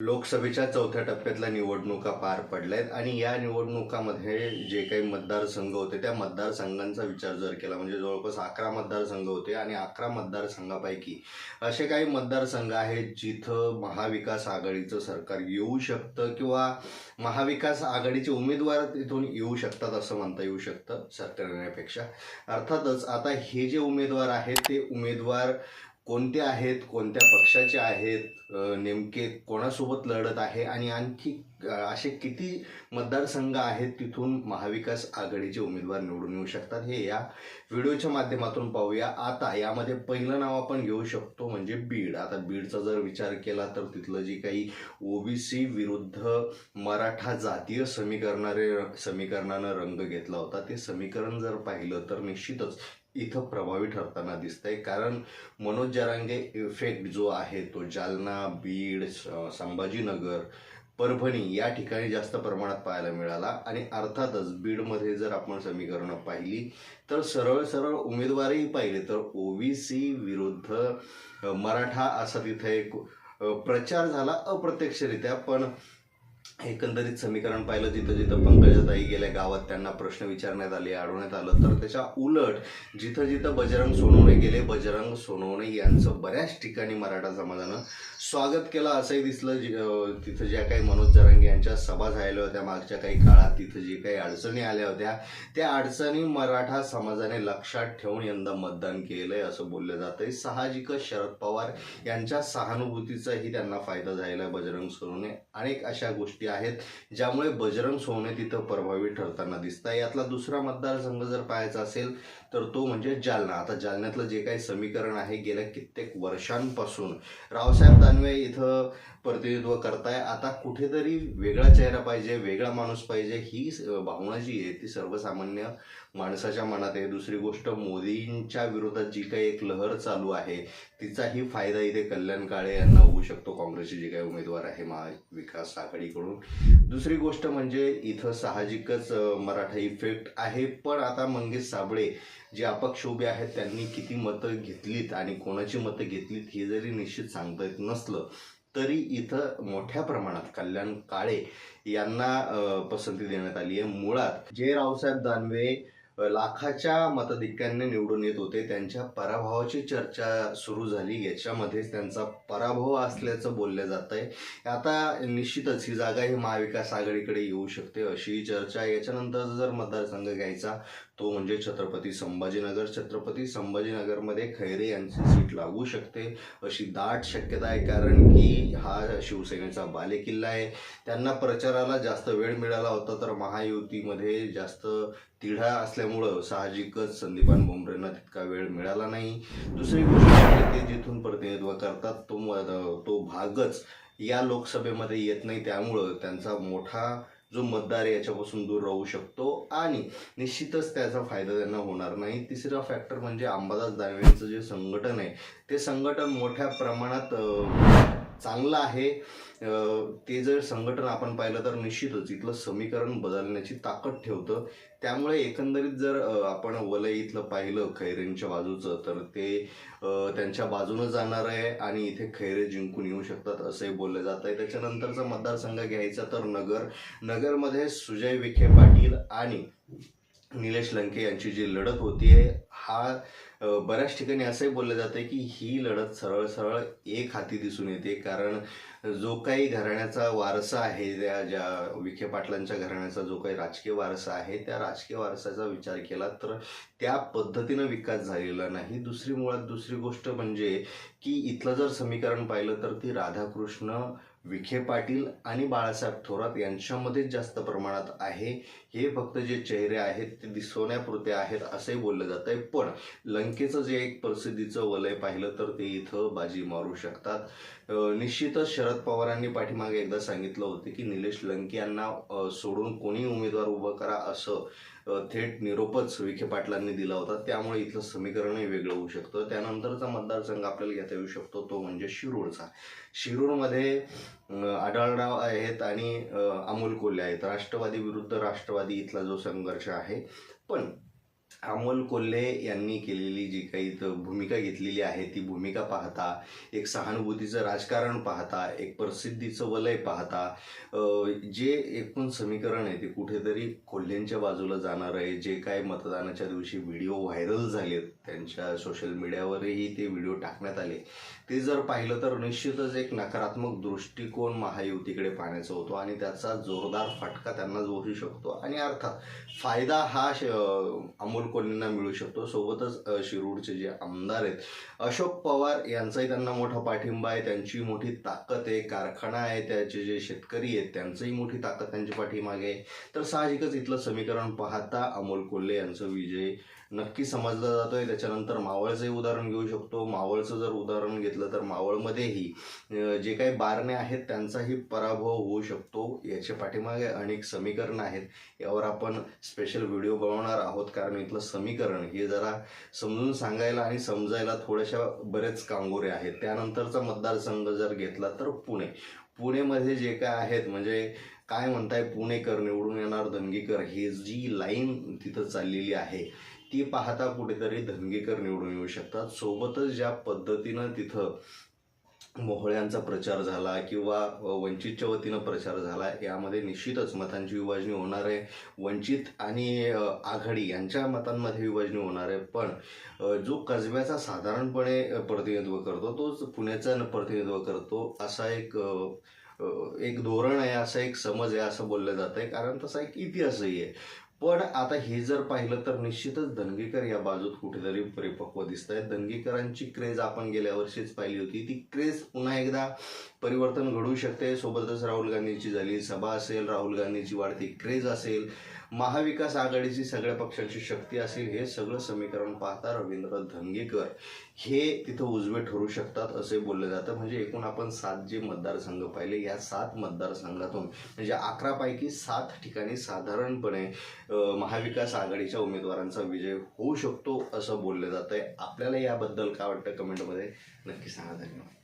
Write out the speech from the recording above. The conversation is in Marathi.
लोकसभेच्या चौथ्या टप्प्यातल्या निवडणुका पार पडल्या आहेत आणि या निवडणुकामध्ये जे काही मतदारसंघ होते त्या मतदारसंघांचा विचार जर केला म्हणजे जवळपास अकरा मतदारसंघ होते आणि अकरा मतदारसंघापैकी असे काही मतदारसंघ आहेत जिथं महाविकास आघाडीचं सरकार येऊ शकतं किंवा महाविकास आघाडीचे उमेदवार तिथून येऊ शकतात असं म्हणता येऊ शकतं सरकार येण्यापेक्षा अर्थातच आता हे जे उमेदवार आहेत ते उमेदवार कोणते आहेत कोणत्या पक्षाचे आहेत नेमके कोणासोबत लढत आहे आणि आणखी असे किती मतदारसंघ आहेत तिथून महाविकास आघाडीचे उमेदवार निवडून येऊ शकतात हे या व्हिडिओच्या माध्यमातून पाहूया. आता यामध्ये पहिलं नाव आपण घेऊ शकतो म्हणजे बीड. आता बीडचा जर विचार केला तर तिथलं जे काही ओबीसी विरुद्ध मराठा जातीय समीकरणारे समीकरणानं रंग घेतला होता. ते समीकरण जर पाहिलं तर निश्चितच इथं प्रभावी ठरताना दिसतंय. कारण मनोज जरांगे इफेक्ट जो आहे तो जालना बीड संभाजीनगर परभणी या ठिकाणी जास्त प्रमाणात पाहायला मिळाला. आणि अर्थातच बीडमध्ये जर आपण समीकरणं पाहिली तर सरळ सरळ उमेदवारही पाहिले तर ओबीसी विरुद्ध मराठा असा तिथे एक प्रचार झाला अप्रत्यक्षरित्या. पण एकंदरीत समीकरण पाहिलं जिथं जिथं पंकजाताई गेल्या गावात त्यांना प्रश्न विचारण्यात आले अडवण्यात आलं तर त्याच्या उलट जिथं जिथं बजरंग सोनवणे गेले बजरंग सोनवणे यांचं बऱ्याच ठिकाणी मराठा समाजानं स्वागत केलं. असंही दिसलं तिथं ज्या काही मनोज जरांगे यांच्या सभा झालेल्या होत्या मागच्या काही काळात तिथं जे काही अडचणी आल्या होत्या त्या अडचणी मराठा समाजाने लक्षात ठेवून यंदा मतदान केलंय असं बोललं जातंय. साहजिकच शरद पवार यांच्या सहानुभूतीचाही त्यांना फायदा झालेला आहे. बजरंग सोनवणे अनेक अशा गोष्टी आहेत ज्यामुळे बजरंग सोनवणे तिथं प्रभावी ठरताना दिसत आहे यातला दुसरा मतदारसंघ जर पाहायचा असेल तर तो म्हणजे जालना. आता जालन्यातलं जे काही समीकरण आहे गेल्या कित्येक वर्षांपासून. रावसाहेब दानवे इथं प्रतिनिधित्व करताय. आता कुठेतरी वेगळा चेहरा पाहिजे वेगळा माणूस पाहिजे ही भावना जी आहे ती सर्वसामान्य माणसाच्या मनात आहे. दुसरी गोष्ट मोदींच्या विरोधात जी काही एक लहर चालू आहे तिचाही फायदा इथे कल्याण काळे यांना होऊ शकतो. काँग्रेसचे जे काही उमेदवार आहे महाविकास आघाडीकडून. दुसरी गोष्ट म्हणजे इथं साहजिकच मराठा इफेक्ट आहे. पण आता मंगेश साबळे जे अपक्ष उभे आहेत त्यांनी किती मतं घेतलीत आणि कोणाची मतं घेतलीत हे जरी निश्चित सांगता येत नसलं तरी इथं मोठ्या प्रमाणात कल्याण काळे यांना पसंती देण्यात आली आहे. मुळात जे रावसाहेब दानवे लाखाच्या मतधिक्याने निवडून येत होते. त्यांच्या पराभवाची चर्चा सुरू झाली. याच्यामध्येच त्यांचा पराभव असल्याचं बोललं जात आहे आता निश्चितच ही जागा ही महाविकास आघाडीकडे येऊ शकते अशी चर्चा याच्यानंतर जर मतदारसंघ घ्यायचा तो म्हणजे छत्रपती संभाजीनगर. छत्रपती संभाजीनगरमध्ये खैरे यांची सीट लागू शकते अशी दाट शक्यता आहे कारण की हा शिवसेनेचा बालेकिल्ला आहे. त्यांना प्रचाराला जास्त वेळ मिळाला होता तर महायुतीमध्ये जास्त तिढा असल्यामुळं साहजिकच संदीपान भुमरेंना तितका वेळ मिळाला नाही. दुसरी गोष्ट ते जिथून प्रतिनिधित्व करतात तो तो भागच या लोकसभेमध्ये येत नाही. त्यामुळं त्यांचा मोठा जो मतदार आहे याच्यापासून दूर राहू शकतो आणि निश्चितच त्याचा फायदा त्यांना होणार नाही. तिसरा फॅक्टर म्हणजे अंबादास दानवेंचं जे संघटन आहे ते संघटन मोठ्या प्रमाणात चांगलं आहे. ते जर संघटन आपण पाहिलं तर निश्चितच इथलं समीकरण बदलण्याची ताकद ठेवतं. त्यामुळे एकंदरीत जर आपण वलय इथलं पाहिलं खैरेंच्या बाजूचं तर ते त्यांच्या बाजूनं जाणार आहे आणि इथे खैरे जिंकून येऊ शकतात असंही बोललं जात आहे. त्याच्यानंतरचा मतदारसंघ घ्यायचा तर नगर नगरमध्ये सुजय विखे पाटील आणि निलेश लंके यांची जी लढत होती आहे हा बऱ्याच ठिकाणी असंही बोललं जातं की ही लढत सरळ सरळ एक हाती दिसून येते. कारण जो काही घराण्याचा वारसा आहे त्या ज्या विखे पाटलांच्या घराण्याचा जो काही राजकीय वारसा आहे त्या राजकीय वारसाचा विचार केला तर त्या पद्धतीनं विकास झालेला नाही. दुसरी मुळात दुसरी गोष्ट म्हणजे की इथलं जर समीकरण पाहिलं तर ती राधाकृष्ण विखे पाटील आणि बाळासाहेब थोरात यांच्यामध्येच जास्त प्रमाणात आहे. हे फक्त जे चेहरे आहेत ते दिसवण्यापुरते आहेत असंही बोललं जात आहे पण लंकेचं जे एक प्रसिद्धीचं वलय पाहिलं तर ते इथं बाजी मारू शकतात. निश्चितच शरद पवारांनी पाठीमागे एकदा सांगितलं होतं की निलेश लंके यांना सोडून कोणी उमेदवार उभं करा असं थेट निरोपच विखे पाटलांनी दिला होता. त्यामुळे इथलं समीकरणही वेगळं होऊ शकतं. त्यानंतरचा मतदारसंघ आपल्याला घेता येऊ शकतो तो म्हणजे शिरूरचा. शिरूरमध्ये आढळराव आहेत आणि अमोल कोल्हे आहेत. राष्ट्रवादी विरुद्ध राष्ट्रवादी इथला जो संघर्ष आहे. पण अमोल कोल्हे यांनी केलेली जी काही इथं भूमिका घेतलेली आहे ती भूमिका पाहता एक सहानुभूतीचं राजकारण पाहता एक प्रसिद्धीचं वलय पाहता जे एकूण समीकरण आहे ते कुठेतरी कोल्ह्यांच्या बाजूला जाणार आहे. जे काय मतदानाच्या दिवशी व्हिडिओ व्हायरल झालेत त्यांच्या सोशल मीडियावरही ते व्हिडिओ टाकण्यात आले. ते जर पाहिलं तर निश्चितच एक नकारात्मक दृष्टिकोन महायुतीकडे पाहण्याचा होतो आणि त्याचा जोरदार फटका त्यांना बसू शकतो. आणि अर्थात फायदा हा श- अमोल कोणींना मिळू शकतो. सोबतच शिरूरचे जे आमदार आहेत अशोक पवार यांचाही त्यांना मोठा पाठिंबा आहे. त्यांची मोठी ताकद आहे. कारखाना आहे. त्याचे जे शेतकरी आहेत त्यांचंही मोठी ताकद त्यांच्या पाठीमागे आहे. तर साहजिकच इथलं समीकरण पाहता अमोल कोल्हे यांचं विजय नक्की समजला जातोय. त्याच्यानंतर मावळचंही उदाहरण घेऊ शकतो. मावळचं जर उदाहरण घेतलं तर मावळमध्येही जे काही बारणे आहेत त्यांचाही पराभव होऊ शकतो. याच्या पाठीमागे अनेक समीकरणं आहेत. यावर आपण स्पेशल व्हिडिओ बनवणार आहोत. कारण इथलं समीकरण हे जरा समजून सांगायला आणि समजायला थोड्याशा बरेच कांगोरे आहेत. त्यानंतरचा मतदारसंघ जर घेतला तर पुणे. पुणेमध्ये जे काय आहेत म्हणजे काय म्हणताय? पुणेकर निवडून येणार धनगीकर हे जी लाईन तिथं चाललेली आहे. ती पाहता कुठेतरी धनगेकर निवडून येऊ शकतात. सोबतच ज्या पद्धतीनं तिथं मोहळ्यांचा प्रचार झाला किंवा वंचितच्या वतीनं प्रचार झाला यामध्ये निश्चितच मतांची विभाजणी होणार आहे. वंचित आणि आघाडी यांच्या मतांमध्ये विभाजणी होणार आहे. पण जो कसब्याचा साधारणपणे प्रतिनिधित्व करतो तोच पुण्याचा प्रतिनिधित्व करतो. असा एक एक धोरण आहे असा एक समज आहे असं बोललं जात आहे कारण तसा एक इतिहासही आहे. पण आता हे जर पाहिलं तर निश्चितच धनगेकर या बाजूत कुठेतरी परिपक्व दिसत आहेत दंगेकरांची क्रेज आपण गेल्या वर्षीच पाहिली होती. ती क्रेज पुन्हा एकदा परिवर्तन घडू शकते. सोबतच राहुल गांधींची झाली सभा असेल राहुल गांधींची वाढती क्रेज असेल. महाविकास आघाडीची सगळ्या पक्षांची शक्ती असेल हे सगळं समीकरण पाहता रवींद्र धंगेकर हे तिथं उजवे ठरू शकतात असे बोललं जातं. म्हणजे एकूण आपण सात जे मतदारसंघ पाहिले या सात मतदारसंघातून म्हणजे अकरापैकी सात ठिकाणी साधारणपणे महाविकास आघाडीच्या उमेदवारांचा विजय होऊ शकतो असं बोललं जातं आहे आपल्याला याबद्दल काय वाटतं कमेंटमध्ये नक्की सांगा धन्यवाद.